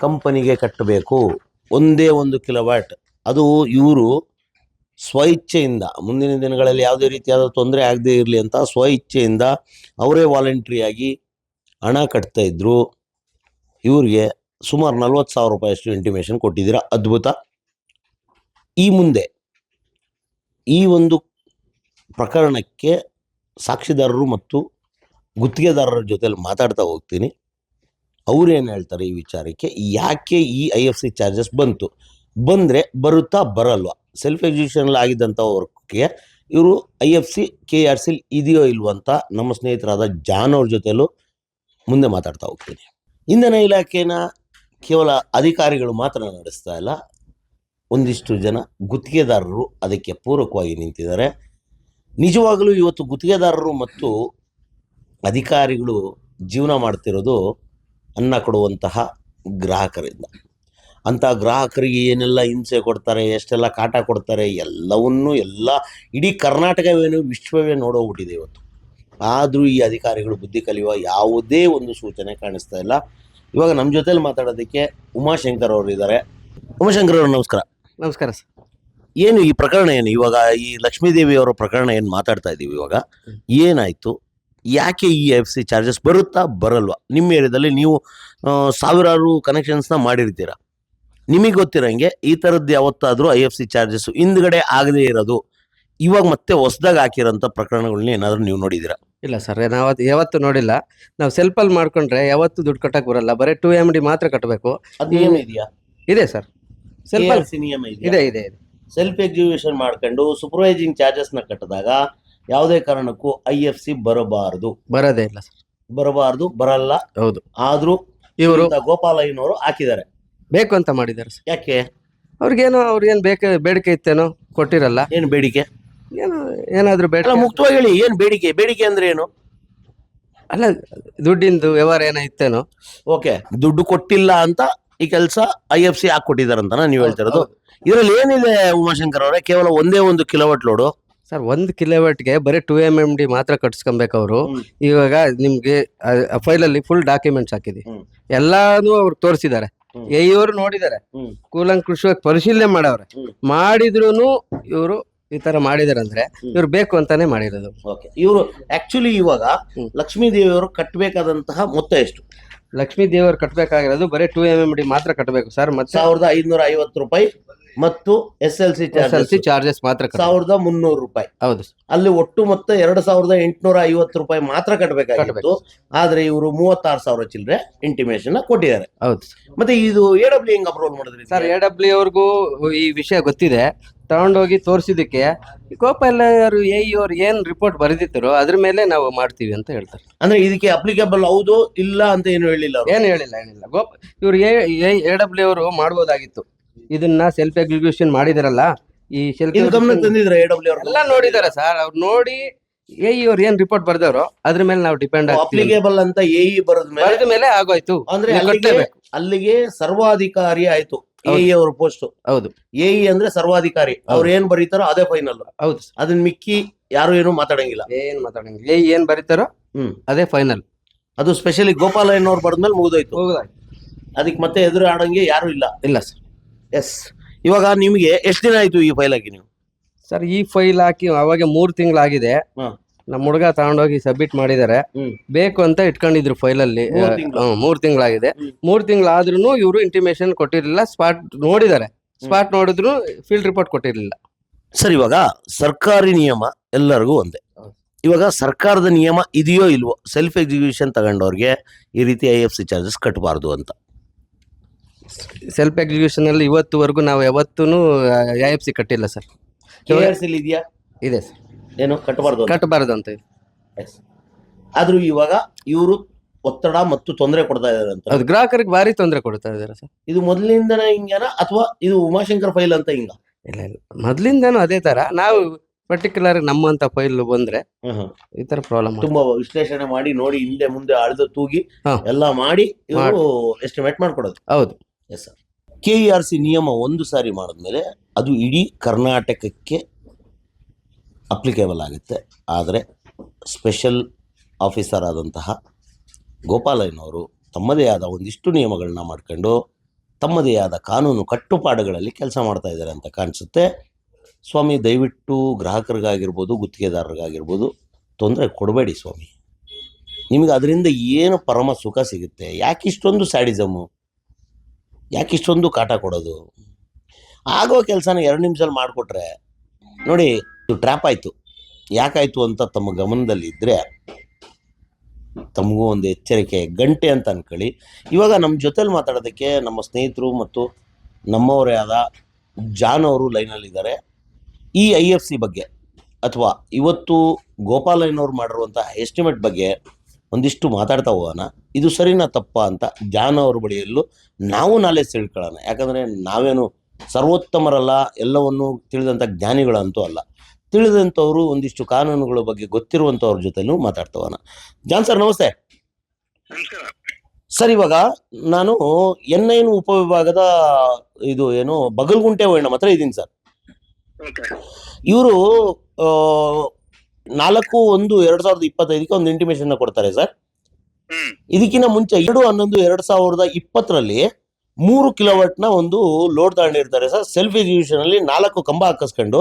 S2: ಕಂಪನಿಗೆ ಕಟ್ಟಬೇಕು. ಒಂದೇ ಒಂದು ಕಿಲೋವ್ಯಾಟ್ ಅದು ಇವರು ಸ್ವಇಚ್ಛೆಯಿಂದ, ಮುಂದಿನ ದಿನಗಳಲ್ಲಿ ಯಾವುದೇ ರೀತಿಯಾದ ತೊಂದರೆ ಆಗದೇ ಇರಲಿ ಅಂತ ಸ್ವಇಚ್ಛೆಯಿಂದ ಅವರೇ ವಾಲಂಟ್ರಿಯಾಗಿ ಹಣ ಕಟ್ತಾ ಇದ್ದರು ಇವರಿಗೆ ಸುಮಾರು ನಲ್ವತ್ತು ಸಾವಿರ ರೂಪಾಯಿಯಷ್ಟು ಇಂಟಿಮೇಷನ್ ಕೊಟ್ಟಿದ್ದೀರಾ. ಅದ್ಭುತ. ಈ ಮುಂದೆ ಈ ಒಂದು ಪ್ರಕರಣಕ್ಕೆ ಸಾಕ್ಷಿದಾರರು ಮತ್ತು ಗುತ್ತಿಗೆದಾರರ ಜೊತೆಲಿ ಮಾತಾಡ್ತಾ ಹೋಗ್ತೀನಿ. ಏನು ಹೇಳ್ತಾರೆ ಈ ವಿಚಾರಕ್ಕೆ? ಯಾಕೆ ಈ ಐ ಎಫ್ ಸಿ ಚಾರ್ಜಸ್ ಬಂತು? ಬಂದರೆ ಬರುತ್ತಾ ಬರಲ್ವಾ? ಸೆಲ್ಫ್ ಎಕ್ಸಿಕ್ಯೂಷನಲ್ಲಿ ಆಗಿದ್ದಂಥ ವರ್ಕ್ಗೆ ಇವರು I F C K R ಸಿಲ್ ಇದೆಯೋ ಇಲ್ವೋ ಅಂತ ನಮ್ಮ ಸ್ನೇಹಿತರಾದ ಜಾನ್ ಅವ್ರ ಜೊತೆಯಲ್ಲೂ ಮುಂದೆ ಮಾತಾಡ್ತಾ ಹೋಗ್ತೀನಿ. ಇಂಧನ ಇಲಾಖೆನ ಕೇವಲ ಅಧಿಕಾರಿಗಳು ಮಾತ್ರ ನಡೆಸ್ತಾ ಇಲ್ಲ. ಒಂದಿಷ್ಟು ಜನ ಗುತ್ತಿಗೆದಾರರು ಅದಕ್ಕೆ ಪೂರಕವಾಗಿ ನಿಂತಿದ್ದಾರೆ. ನಿಜವಾಗಲೂ ಇವತ್ತು ಗುತ್ತಿಗೆದಾರರು ಮತ್ತು ಅಧಿಕಾರಿಗಳು ಜೀವನ ಮಾಡ್ತಿರೋದು ಅನ್ನ ಕೊಡುವಂತಹ ಗ್ರಾಹಕರಿಂದ. ಅಂಥ ಗ್ರಾಹಕರಿಗೆ ಏನೆಲ್ಲ ಹಿಂಸೆ ಕೊಡ್ತಾರೆ ಎಷ್ಟೆಲ್ಲ ಕಾಟ ಕೊಡ್ತಾರೆ ಎಲ್ಲವನ್ನೂ ಎಲ್ಲ ಇಡೀ ಕರ್ನಾಟಕವೇನು ವಿಶ್ವವೇ ನೋಡೋಗ್ಬಿಟ್ಟಿದೆ ಇವತ್ತು. ಆದರೂ ಈ ಅಧಿಕಾರಿಗಳು ಬುದ್ಧಿ ಕಲಿಯುವ ಯಾವುದೇ ಒಂದು ಸೂಚನೆ ಕಾಣಿಸ್ತಾ ಇಲ್ಲ. ಇವಾಗ ನಮ್ಮ ಜೊತೇಲಿ ಮಾತಾಡೋದಕ್ಕೆ ಉಮಾಶಂಕರ್ ಅವರು ಇದ್ದಾರೆ. ಉಮಾಶಂಕರ್ ಅವರು ನಮಸ್ಕಾರ.
S4: ನಮಸ್ಕಾರ ಸರ್.
S2: ಏನು ಈ ಪ್ರಕರಣ ಏನು? ಇವಾಗ ಈ ಲಕ್ಷ್ಮೀದೇವಿ ಅವರ ಪ್ರಕರಣ ಏನು ಮಾತಾಡ್ತಾ ಇದ್ದೀವಿ ಇವಾಗ? ಏನಾಯಿತು? ಯಾಕೆ ಈ ಎಫ್ ಸಿ ಚಾರ್ಜಸ್ ಬರುತ್ತಾ ಬರಲ್ವಾ? ನಿಮ್ಮ ಏರಿಯಾದಲ್ಲಿ ನೀವು ಸಾವಿರಾರು ಕನೆಕ್ಷನ್ಸ್ನ ಮಾಡಿರ್ತೀರ? ನಿಮಗೆ ಗೊತ್ತಿರಂಗೆ ಈ ಥರದ್ದು ಯಾವತ್ತಾದರೂ ಐ ಎಫ್ ಸಿ ಚಾರ್ಜಸ್ ಹಿಂದ್ಗಡೆ ಆಗದೇ ಇರೋದು. ಇವಾಗ ಮತ್ತೆ ಹೊಸದಾಗಿ ಹಾಕಿರೋಂಥ ಪ್ರಕರಣಗಳನ್ನ ಏನಾದರೂ ನೀವು ನೋಡಿದ್ದೀರಾ?
S4: ಇಲ್ಲ ಸರ್ ನಾವು ಯಾವತ್ತು ನೋಡಿಲ್ಲ. ನಾವು ಸೆಲ್ಫಲ್ಲಿ ಮಾಡ್ಕೊಂಡ್ರೆ ಯಾವತ್ತು ದುಡ್ಡು ಕಟ್ಟಕ್ಕೆ ಬರಲ್ಲ. ಬರೀ ಟೂ ಎಂ ಡಿ ಮಾತ್ರ ಕಟ್ಟಬೇಕು
S2: ಅದು ಏನು ಇದೆಯಾ?
S4: ಇದೆ ಸರ್. ಸೆಲ್ಫಲ್
S2: ನಿಯಮ
S4: ಇದೆ
S2: ಇದೆ
S4: ಇದೆ ಇದೆ.
S2: ಸೆಲ್ಫ್ ಎಕ್ಸಿಕ್ಯೂಷನ್ ಮಾಡ್ಕೊಂಡು ಸೂಪರ್ವೈಸಿಂಗ್ ಚಾರ್ಜಸ್ನ ಕಟ್ಟಿದಾಗ ಯಾವುದೇ ಕಾರಣಕ್ಕೂ ಐ ಎಫ್ ಸಿ ಬರಬಾರದು.
S4: ಬರೋದೇ ಇಲ್ಲ ಸರ್.
S2: ಬರಬಾರದು ಬರಲ್ಲ.
S4: ಹೌದು.
S2: ಆದ್ರೂ
S4: ಇವರು
S2: ಗೋಪಾಲಯ್ಯನವರು ಹಾಕಿದ್ದಾರೆ.
S4: ಬೇಕು ಅಂತ ಮಾಡಿದ್ದಾರೆ ಸರ್.
S2: ಯಾಕೆ?
S4: ಅವ್ರಿಗೇನೋ ಅವ್ರಿಗೇನು ಬೇಕ ಬೇಡಿಕೆ ಇತ್ತೇನೋ ಕೊಟ್ಟಿರಲ್ಲ.
S2: ಏನು ಬೇಡಿಕೆ?
S4: ಏನು ಏನಾದರೂ
S2: ಅಲ್ಲ
S4: ಬೇಡ
S2: ಮುಕ್ತವಾಗಿ ಹೇಳಿ ಏನು ಬೇಡಿಕೆ? ಬೇಡಿಕೆ ಅಂದ್ರೆ ಏನು?
S4: ಅಲ್ಲ ದುಡ್ಡಿಂದು ವ್ಯವಹಾರ ಏನೋ ಇತ್ತೇನೋ.
S2: ಓಕೆ ದುಡ್ಡು ಕೊಟ್ಟಿಲ್ಲ ಅಂತ ಈ ಕೆಲಸ ಐ ಎಫ್ ಸಿ ಹಾಕೊಟ್ಟಿದಾರಂತನ ನೀವು ಹೇಳ್ತಿರೋದು ಇದರಲ್ಲಿ ಏನಿದೆ ಉಮಾಶಂಕರ್ ಅವರೇ? ಕೇವಲ ಒಂದೇ ಒಂದು ಕಿಲೋವಾಟ್ ಲೋಡು.
S4: ಸರ್ ಒಂದು ಕಿಲೋಮೀಟರ್ಗೆ ಬರೀ ಟೂ ಎಂ ಎಂ ಡಿ ಮಾತ್ರ ಕಟ್ಸ್ಕೊಬೇಕು ಅವರು. ಇವಾಗ ನಿಮ್ಗೆ ಫೈಲಲ್ಲಿ ಫುಲ್ ಡಾಕ್ಯುಮೆಂಟ್ಸ್ ಹಾಕಿದ್ವಿ. ಎಲ್ಲಾನು ಅವ್ರು ತೋರಿಸಿದ್ದಾರೆ. ಇವರು ನೋಡಿದ್ದಾರೆ. ಕೂಲಂಕುಷವಾಗಿ ಪರಿಶೀಲನೆ ಮಾಡವ್ರೆ. ಮಾಡಿದ್ರು ಇವರು ಈ ತರ ಮಾಡಿದಾರೆ ಅಂದ್ರೆ ಇವ್ರು ಬೇಕು ಅಂತಾನೆ ಮಾಡಿರೋದು.
S2: ಓಕೆ. ಇವರು ಆಕ್ಚುಲಿ ಇವಾಗ. ಲಕ್ಷ್ಮೀ ದೇವಿಯವರು ಕಟ್ಟಬೇಕಾದಂತಹ ಮೊತ್ತ ಎಷ್ಟು?
S4: ಲಕ್ಷ್ಮೀ ದೇವರು ಕಟ್ಟಬೇಕಾಗಿರೋದು ಬರೀ ಟೂ ಎಂ ಎಂ ಡಿ ಮಾತ್ರ ಕಟ್ಟಬೇಕು ಸರ್ ಮತ್ತೆ?
S2: ಸಾವಿರದ ಐದುನೂರ ಐವತ್ತು ರೂಪಾಯಿ. ಮತ್ತು S L C
S4: S L C charges ಮಾತ್ರ.
S2: ಸಾವಿರದ ಮುನ್ನೂರು ರೂಪಾಯಿ.
S4: ಹೌದು.
S2: ಅಲ್ಲಿ ಒಟ್ಟು ಮೊತ್ತ ಎರಡು ಸಾವಿರದ ಎಂಟುನೂರ ಐವತ್ತು ರೂಪಾಯಿ ಮಾತ್ರ ಕಟ್ಟಬೇಕಾಗಿತ್ತು. ಆದ್ರೆ ಇವರು ಮೂವತ್ತಾರು ಸಾವಿರ ಚಿಲ್ಲರೆ ಇಂಟಿಮೇಷನ್ ಕೊಟ್ಟಿದ್ದಾರೆ.
S4: ಹೌದು
S2: ಮತ್ತೆ ಇದು ಎ ಡಬ್ಲ್ಯೂ ಹೆಂಗ್ ಅಪ್ರೂವಲ್ ಮಾಡಿದ್ರಿ
S4: ಸರ್ ಎ ಡಬ್ಲ್ಯೂ ಅವ್ರಿಗೂ ಈ ವಿಷಯ ಗೊತ್ತಿದೆ. ತಗೊಂಡೋಗಿ ತೋರಿಸಿದಕ್ಕೆ ಗೋಪಾಲ್ ಅವರು ಎ ಅವ್ರು ಏನ್ ರಿಪೋರ್ಟ್ ಬರೆದಿತ್ತರೋ ಅದ್ರ ಮೇಲೆ ನಾವು ಮಾಡ್ತೀವಿ ಅಂತ ಹೇಳ್ತಾರೆ.
S2: ಅಂದ್ರೆ ಇದಕ್ಕೆ ಅಪ್ಲಿಕೇಬಲ್ ಹೌದು ಇಲ್ಲ ಅಂತ ಏನು ಹೇಳಿಲ್ಲ ಅವರು?
S4: ಏನ್ ಹೇಳಿಲ್ಲ ಏನಿಲ್ಲ. ಗೋಪ್ ಇವ್ರು ಎ ಡಬ್ಲ್ಯೂ ಅವರು ಮಾಡ್ಬೋದಾಗಿತ್ತು. ಇದನ್ನ ಸೆಲ್ಫ್ ಎಕ್ಸಿಕ್ಯೂಷನ್ ಮಾಡಿದಾರಲ್ಲ ಈ ಸೆಲ್ಫ್
S2: ಇದು ಗಮನಕ್ಕೆ ತಂದಿದ್ರೆ ಎ ಡಬ್ಲ್ಯೂ ಅವರು
S4: ಎಲ್ಲ ನೋಡಿದಾರೆ ಸರ್ ಅವ್ರು ನೋಡಿ ಎ ಇವ್ರು ಏನ್ ರಿಪೋರ್ಟ್ ಬರ್ದವ್ರು ಅದ್ರ ಮೇಲೆ ನಾವು ಡಿಪೆಂಡ್ ಆಗ್ತೀವಿ.
S2: ಅಪ್ಲಿಕೇಬಲ್ ಅಂತ ಎ ಇ ಬರದ ಮೇಲೆ
S4: ಬರೆದ ಮೇಲೆ ಆಗೋಯ್ತು.
S2: ಅಂದ್ರೆ
S4: ನೀವು
S2: ಅಲ್ಲಿಗೆ
S4: ಕಟ್ಲೇಬೇಕು.
S2: ಅಲ್ಲಿಗೆ ಸರ್ವಾಧಿಕಾರಿ ಆಯ್ತು. ಎ
S4: ಹೌದು.
S2: ಅವ್ರ ಪೋಸ್ಟ್
S4: ಹೌದು.
S2: ಎ ಅಂದ್ರೆ ಸರ್ವಾಧಿಕಾರಿ. ಅವ್ರು ಏನ್ ಬರೀತಾರೋ ಅದೇ ಫೈನಲ್
S4: ಹೌದು
S2: ಅದನ್ನ ಮಿಕ್ಕಿ ಯಾರು ಏನು ಮಾತಾಡಂಗಿಲ್ಲ.
S4: ಏನ್ ಮಾತಾಡಂಗಿಲ್ಲ. ಎ ಏನ್ ಬರೀತಾರೋ
S2: ಹ್ಮ್.
S4: ಅದೇ ಫೈನಲ್
S2: ಅದು ಸ್ಪೆಷಲಿ ಗೋಪಾಲಯ್ಯನವ್ರು ಬರೆದ್ಮೇಲೆ ಮುಗಿದೋಯ್ತು. ಅದಕ್ಕೆ ಮತ್ತೆ ಎದುರು ಆಡಂಗೆ ಯಾರು ಇಲ್ಲ.
S4: ಇಲ್ಲ ಸರ್
S2: ಎಸ್ ಇವಾಗ ನಿಮಗೆ ಎಷ್ಟು ದಿನ ಆಯ್ತು ಈ ಫೈಲ್ ಹಾಕಿ ನೀವು
S4: ಸರ್ ಈ ಫೈಲ್ ಹಾಕಿ ಅವಾಗ ಮೂರು ತಿಂಗಳಾಗಿದೆ
S2: ಹಾ.
S4: ನಮ್ಮ ಹುಡುಗ ತಗೊಂಡೋಗಿ ಸಬ್ಮಿಟ್ ಮಾಡಿದ್ದಾರೆ
S2: ಹ್ಮ್.
S4: ಬೇಕು ಅಂತ ಇಟ್ಕೊಂಡಿದ್ರು ಫೈಲ್ ಅಲ್ಲಿ
S2: ಮೂರ್ ತಿಂಗ್ಳು.
S4: ಮೂರ್ ತಿಂಗಳಾಗಿದೆ
S2: ಹ್ಮ್.
S4: ಮೂರ್ ತಿಂಗಳಾದ್ರೂ ಇವರು ಇಂಟಿಮೇಶನ್ ಕೊಟ್ಟಿರಲಿಲ್ಲ ಸ್ಪಾಟ್ ನೋಡಿದ್ದಾರೆ ಸ್ಪಾಟ್ ನೋಡಿದ್ರು ಫೀಲ್ಡ್ ರಿಪೋರ್ಟ್ ಕೊಟ್ಟಿರಲಿಲ್ಲ
S2: ಸರ್ ಇವಾಗ ಸರ್ಕಾರಿ ನಿಯಮ ಎಲ್ಲರಿಗೂ ಒಂದೇ. ಇವಾಗ ಸರ್ಕಾರದ ನಿಯಮ ಇದೆಯೋ ಇಲ್ವೋ ಸೆಲ್ಫ್ ಎಕ್ಸಿಕ್ಯೂಷನ್ ತಗೊಂಡವ್ರಿಗೆ ಈ ರೀತಿ ಐ ಎಫ್ ಸಿ ಚಾರ್ಜಸ್ ಕಟ್ಟಬಾರ್ದು ಅಂತ
S4: ಸೆಲ್ಫ್ ಎಕ್ಸಿಕ್ಯೂಷನ್ ಅಲ್ಲಿ ಇವತ್ತುವರೆಗೂ ನಾವು ಯಾವತ್ತೂ ಐ ಎಫ್ ಸಿ ಕಟ್ಟಿಲ್ಲ ಸರ್.
S2: ಇದೆಯಾ?
S4: ಇದೆ ಸರ್.
S2: ಏನು ಕಟ್ಟಬಾರ್ದು ಅಂತ?
S4: ಕಟ್ಟಬಾರದು ಅಂತ ಇದೆ.
S2: Yes. ಆದ್ರೂ ಇವಾಗ ಇವರು ಒತ್ತಡ ಮತ್ತು ತೊಂದರೆ ಕೊಡ್ತಾ ಇದಾರೆ ಅಂತ.
S4: ಅದು ಗ್ರಾಹಕರಿಗೆ ಭಾರಿ ತೊಂದರೆ ಕೊಡ್ತಾ ಇದ್ದಾರೆ ಸರ್.
S2: ಇದು ಮೊದಲಿಂದನೇ ಹಿಂಗೇನ ಅಥವಾ ಇದು ಉಮಾಶಂಕರ್ ಫೈಲ್ ಅಂತ ಹಿಂಗ?
S4: ಇಲ್ಲ ಇಲ್ಲ. ಮೊದಲಿಂದನೂ ಅದೇ ತರ. ನಾವು ಪರ್ಟಿಕ್ಯುಲರ್ ನಮ್ಮಂತ ಫೈಲ್ ಬಂದ್ರೆ ಈ ತರ ಪ್ರಾಬ್ಲಮ್
S2: ತುಂಬಾ ವಿಶ್ಲೇಷಣೆ ಮಾಡಿ ನೋಡಿ ಹಿಂದೆ ಮುಂದೆ ಅಳ್ದು ತೂಗಿ
S4: ಹಾ.
S2: ಎಲ್ಲ ಮಾಡಿ ಇವರು ಎಸ್ಟಿಮೇಟ್ ಮಾಡ್ಕೊಡೋದು.
S4: ಹೌದು.
S2: Yes sir K E R C ನಿಯಮ ಒಂದು ಸಾರಿ ಮಾಡಿದ್ಮೇಲೆ ಅದು ಇಡೀ ಕರ್ನಾಟಕಕ್ಕೆ ಅಪ್ಲಿಕೇಬಲ್ ಆಗುತ್ತೆ. ಆದರೆ ಸ್ಪೆಷಲ್ ಆಫೀಸರ್ ಆದಂತಹ ಗೋಪಾಲಯ್ಯನವರು ತಮ್ಮದೇ ಆದ ಒಂದಿಷ್ಟು ನಿಯಮಗಳನ್ನ ಮಾಡ್ಕೊಂಡು ತಮ್ಮದೇ ಆದ ಕಾನೂನು ಕಟ್ಟುಪಾಡುಗಳಲ್ಲಿ ಕೆಲಸ ಮಾಡ್ತಾ ಇದ್ದಾರೆ ಅಂತ ಕಾಣಿಸುತ್ತೆ. ಸ್ವಾಮಿ, ದಯವಿಟ್ಟು ಗ್ರಾಹಕರಿಗಾಗಿರ್ಬೋದು, ಗುತ್ತಿಗೆದಾರರಿಗಾಗಿರ್ಬೋದು ತೊಂದರೆ ಕೊಡಬೇಡಿ ಸ್ವಾಮಿ. ನಿಮಗೆ ಅದರಿಂದ ಏನು ಪರಮ ಸುಖ ಸಿಗುತ್ತೆ? ಯಾಕೆ ಇಷ್ಟೊಂದು ಸ್ಯಾಡಿಸಮು ಯಾಕೆ ಇಷ್ಟೊಂದು ಕಾಟ ಕೊಡೋದು? ಆಗೋ ಕೆಲಸನ ಎರಡು ನಿಮಿಷದಲ್ಲಿ ಮಾಡಿಕೊಟ್ರೆ, ನೋಡಿ, ಇದು ಟ್ರ್ಯಾಪ್ ಆಯಿತು. ಯಾಕಾಯಿತು ಅಂತ ತಮ್ಮ ಗಮನದಲ್ಲಿ ಇದ್ದರೆ ತಮಗೂ ಒಂದು ಎಚ್ಚರಿಕೆ, ಗಂಟೆ ಅಂತ ಅಂದ್ಕೊಳ್ಳಿ ಇವಾಗ ನಮ್ಮ ಜೊತೆಲಿ ಮಾತಾಡೋದಕ್ಕೆ ನಮ್ಮ ಸ್ನೇಹಿತರು ಮತ್ತು ನಮ್ಮವರೇ ಆದ ಜಾನ್ ಅವರು ಲೈನಲ್ಲಿದ್ದಾರೆ. ಈ ಐ ಎಫ್ ಸಿ ಬಗ್ಗೆ ಅಥವಾ ಇವತ್ತು ಗೋಪಾಲಯ್ಯನವ್ರು ಮಾಡಿರುವಂಥ ಎಸ್ಟಿಮೇಟ್ ಬಗ್ಗೆ ಒಂದಿಷ್ಟು ಮಾತಾಡ್ತಾ ಹೋಗೋಣ. ಇದು ಸರಿನಾ ತಪ್ಪ ಅಂತ ಜಾನ್ ಅವ್ರ ಬಳಿಯಲ್ಲೂ ನಾವು ನಾಲೆಜ್ ತಿಳ್ಕೊಳ್ಳೋಣ. ಯಾಕಂದರೆ ನಾವೇನು ಸರ್ವೋತ್ತಮರಲ್ಲ ಎಲ್ಲವನ್ನು ತಿಳಿದಂಥ ಜ್ಞಾನಿಗಳಂತೂ ಅಲ್ಲ. ತಿಳಿದಂಥವ್ರು ಒಂದಿಷ್ಟು ಕಾನೂನುಗಳ ಬಗ್ಗೆ ಗೊತ್ತಿರುವಂಥವ್ರ ಜೊತೆಲೂ ಮಾತಾಡ್ತವನ. ಜಾನ್ ಸರ್ ನಮಸ್ತೆ. ಸರ್ ಇವಾಗ ನಾನು ಎನ್ ಐನು ಉಪವಿಭಾಗದ ಇದು ಏನು ಬಗಲ್ಗುಂಟೆ ಹೋಯ್ಣ ಮಾತ್ರ ಇದ್ದೀನಿ ಸರ್. ಇವರು ನಾಲ್ಕು ಒಂದು ಎರಡು ಸಾವಿರದ ಇಪ್ಪತ್ತೈದಕ್ಕೆ ಒಂದು ಇಂಟಿಮೇಷನ್ ಕೊಡ್ತಾರೆ ಸರ್. ಇದಕ್ಕಿಂತ ಮುಂಚೆ ಎರಡು ಹನ್ನೊಂದು ಎರಡ್ ಸಾವಿರದ ಇಪ್ಪತ್ತರಲ್ಲಿ ಮೂರು ಕಿಲೋವಾಟ್ನ ಒಂದು ಲೋಡ್ ತಗೊಂಡಿರ್ತಾರೆ ಸರ್. ಸೆಲ್ಫ್ ಎಕ್ಸಿಕ್ಯೂಷನ್ ಅಲ್ಲಿ ನಾಲ್ಕು ಕಂಬ ಹಾಕಿಸ್ಕೊಂಡು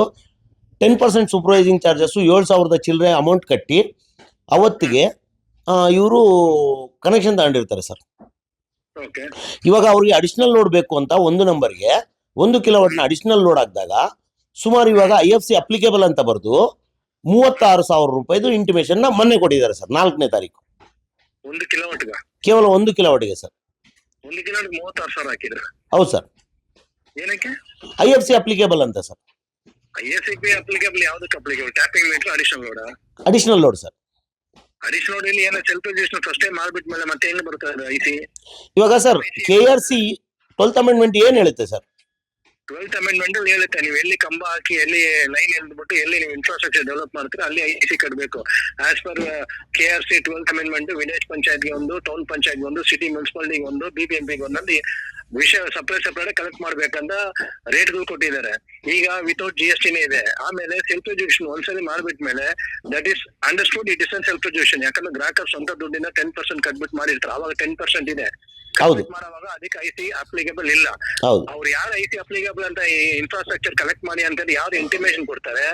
S2: ಟೆನ್ ಪರ್ಸೆಂಟ್ ಸೂಪರ್ವೈಸಿಂಗ್ ಚಾರ್ಜಸ್ ಏಳು ಸಾವಿರದ ಚಿಲ್ಲರೆ ಅಮೌಂಟ್ ಕಟ್ಟಿ ಅವತ್ತಿಗೆ ಇವರು ಕನೆಕ್ಷನ್ ತಗೊಂಡಿರ್ತಾರೆ ಸರ್. ಇವಾಗ ಅವ್ರಿಗೆ ಅಡಿಷನಲ್ ಲೋಡ್ ಬೇಕು ಅಂತ ಒಂದು ನಂಬರ್ಗೆ ಒಂದು ನ ಅಡಿಷನಲ್ ಲೋಡ್ ಹಾಕಿದಾಗ ಸುಮಾರು ಇವಾಗ ಐ ಎಫ್ ಸಿ ಅಪ್ಲಿಕೇಬಲ್ ಅಂತ ಬರೆದು ಮೂವತ್ತಾರು ಸಾವಿರ ರೂಪಾಯಿದು ಇಂಟಿಮೇಷನ್ನ ಮೊನ್ನೆ ಕೊಟ್ಟಿದ್ದಾರೆ ಸರ್ ನಾಲ್ಕನೇ ತಾರೀಕು.
S5: ಒಂದು ಕಿಲೋಮೀಟರ್ಗ.
S2: ಕೇವಲ ಒಂದು ಕಿಲೋವಾಟ್ಗೆ ಸರ್.
S5: ಒಂದು ಕಿಲೋಮೀಟರ್ ಮೂವತ್ತಾರು ಸಾವಿರ ಹಾಕಿದ್ರೆ?
S2: ಹೌದು ಸರ್.
S5: ಏನಕ್ಕೆ?
S2: ಐ ಎಫ್ ಸಿ ಅಪ್ಲಿಕೇಬಲ್ ಅಂತ sir.
S5: I S C P applicable ಯಾವ್ದಕ್ಕೆ applicable tapping meter additional load
S2: additional load sir.
S5: Additional load ಇಲ್ಲಿ ಏನೋ ಸೆಲ್ಫ್ ರಿಜಿಸ್ಟ್ರೇಷನ್ ಫಸ್ಟ್ ಟೈಮ್ ಮಾಡ್ಬಿಟ್ಟ ಮೇಲೆ ಮತ್ತೆ ಏನು ಬರುತ್ತೆ ಐ ಸಿ
S2: ಇವಾಗ sir K R C twelfth amendment ಏನು ಹೇಳುತ್ತೆ ಸರ್?
S5: ಟ್ವೆಲ್ತ್ ಅಮೆಂಡ್ಮೆಂಟ್ ಹೇಳುತ್ತೆ, ನೀವು ಎಲ್ಲಿ ಕಂಬ ಹಾಕಿ, ಎಲ್ಲಿ ಲೈನ್ ಎಲ್ಬಿಟ್ಟು ಎಲ್ಲಿ ನೀವು ಇನ್ಫ್ರಾಸ್ಟ್ರಕ್ಚರ್ ಡೆವಲಪ್ ಮಾಡ್ತೀರಾ ಅಲ್ಲಿ ಐ ಸಿ ಕಟ್ಟಬೇಕು as per K R C twelfth amendment village ಪಂಚಾಯತ್ಗೆ ಒಂದು ಟೌನ್ ಪಂಚಾಯತ್ ಒಂದು ಸಿಟಿ ಮುನ್ಸಿಪಾಲಿಟಿಗೆ ಒಂದು ಬಿ ಬಿ ಎಂ ಪಿಗೆ ಒಂದಲ್ಲಿ ವಿಷಯ ಸಪ್ರೇಟ್ ಸಪ್ರೇಟ್ ಕಲೆಕ್ಟ್ ಮಾಡ್ಬೇಕಂತ ರೇಟ್ಗಳು ಕೊಟ್ಟಿದ್ದಾರೆ. ಈಗ ವಿತೌಟ್ ಜಿ ಎಸ್ ಟಿನೇ ಇದೆ. ಆಮೇಲೆ ಸೆಲ್ಫ್ ಎಜುಕೇಶನ್ ಒಂದ್ಸಲಿ ಮಾಡ್ಬಿಟ್ಮೇಲೆ that is understood it is self education ಯಾಕಂದ್ರೆ ಗ್ರಾಹಕರು ಸ್ವಂತ ದುಡ್ಡಿನ ಟೆನ್ ಪರ್ಸೆಂಟ್ ಕಟ್ಬಿಟ್ಟು ಮಾಡಿರ್ತಾರೆ. ಅವಾಗ ಟೆನ್ ಪರ್ಸೆಂಟ್ ಇದೆ.
S2: ಹೌದು.
S5: ಮಾಡುವಾಗ ಅದಕ್ಕೆ ಐಸಿ ಅಪ್ಲಿಕೇಬಲ್ ಇಲ್ಲ.
S2: ಹೌದು.
S5: ಅವ್ರು ಯಾರು ಐ ಸಿ ಅಪ್ಲಿಕೇಬಲ್ ಅಂತ ಇನ್ಫ್ರಾಸ್ಟ್ರಕ್ಚರ್ ಕಲೆಕ್ಟ್ ಮಾಡಿ ಅಂತ ಯಾವ್ದು ಇಂಟಿಮೇಷನ್ ಕೊಡ್ತಾರೆ.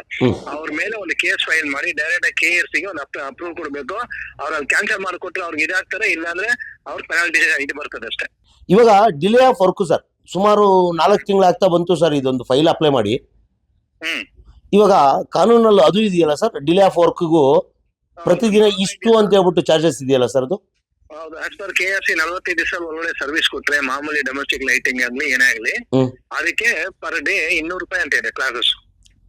S5: ಅವ್ರ ಮೇಲೆ ಒಂದು ಕೇಸ್ ಫೈಲ್ ಮಾಡಿ ಡೈರೆಕ್ಟ್ ಆಗಿ ಕೆ ಎಸ್ಗೆ ಒಂದು ಅಪ್ರೂವ್ ಕೊಡ್ಬೇಕು. ಅವ್ರು ಅಲ್ಲಿ ಕ್ಯಾನ್ಸಲ್ ಮಾಡಿಕೊಟ್ರೆ ಅವ್ರಿಗೆ ಇದಾಗ್ತಾರೆ ಇಲ್ಲಾಂದ್ರೆ ಅವ್ರ ಪೆನಾಲ್ಟಿ ಇದು ಬರ್ತದೆ ಅಷ್ಟೇ.
S2: ಇವಾಗ ಡಿಲೇ ಆಫ್ ವರ್ಕು ಸರ್ ಸುಮಾರು ನಾಲ್ಕು ತಿಂಗಳಾಗ್ತಾ ಬಂತು ಸರ್ ಇದೊಂದು ಫೈಲ್ ಅಪ್ಲೈ ಮಾಡಿ.
S5: ಹ್ಮ್.
S2: ಇವಾಗ ಕಾನೂನಲ್ಲಿ ಅದು ಇದೆಯಲ್ಲ ಸರ್ ಡಿಲೇ ಆಫ್ ವರ್ಕ್ಗೂ ಪ್ರತಿದಿನ ಇಷ್ಟು ಅಂತ ಹೇಳ್ಬಿಟ್ಟು ಚಾರ್ಜಸ್ ಇದೆಯಲ್ಲ ಸರ್ ಅದು?
S5: ಹೌದು as per K S C ನಲ್ವತ್ತೈದು ದಿವಸ ಒಳಗಡೆ ಸರ್ವಿಸ್ ಕೊಟ್ರೆ ಮಾಮೂಲಿ ಡೊಮೆಸ್ಟಿಕ್ ಲೈಟಿಂಗ್ ಆಗ್ಲಿ ಏನೇ ಆಗ್ಲಿ
S2: ಹ್ಮ್.
S5: ಅದಕ್ಕೆ ಪರ್ ಡೇ ಇನ್ನೂರು ರೂಪಾಯಿ ಅಂತ ಇದೆ ಕ್ಲಾಸಸ್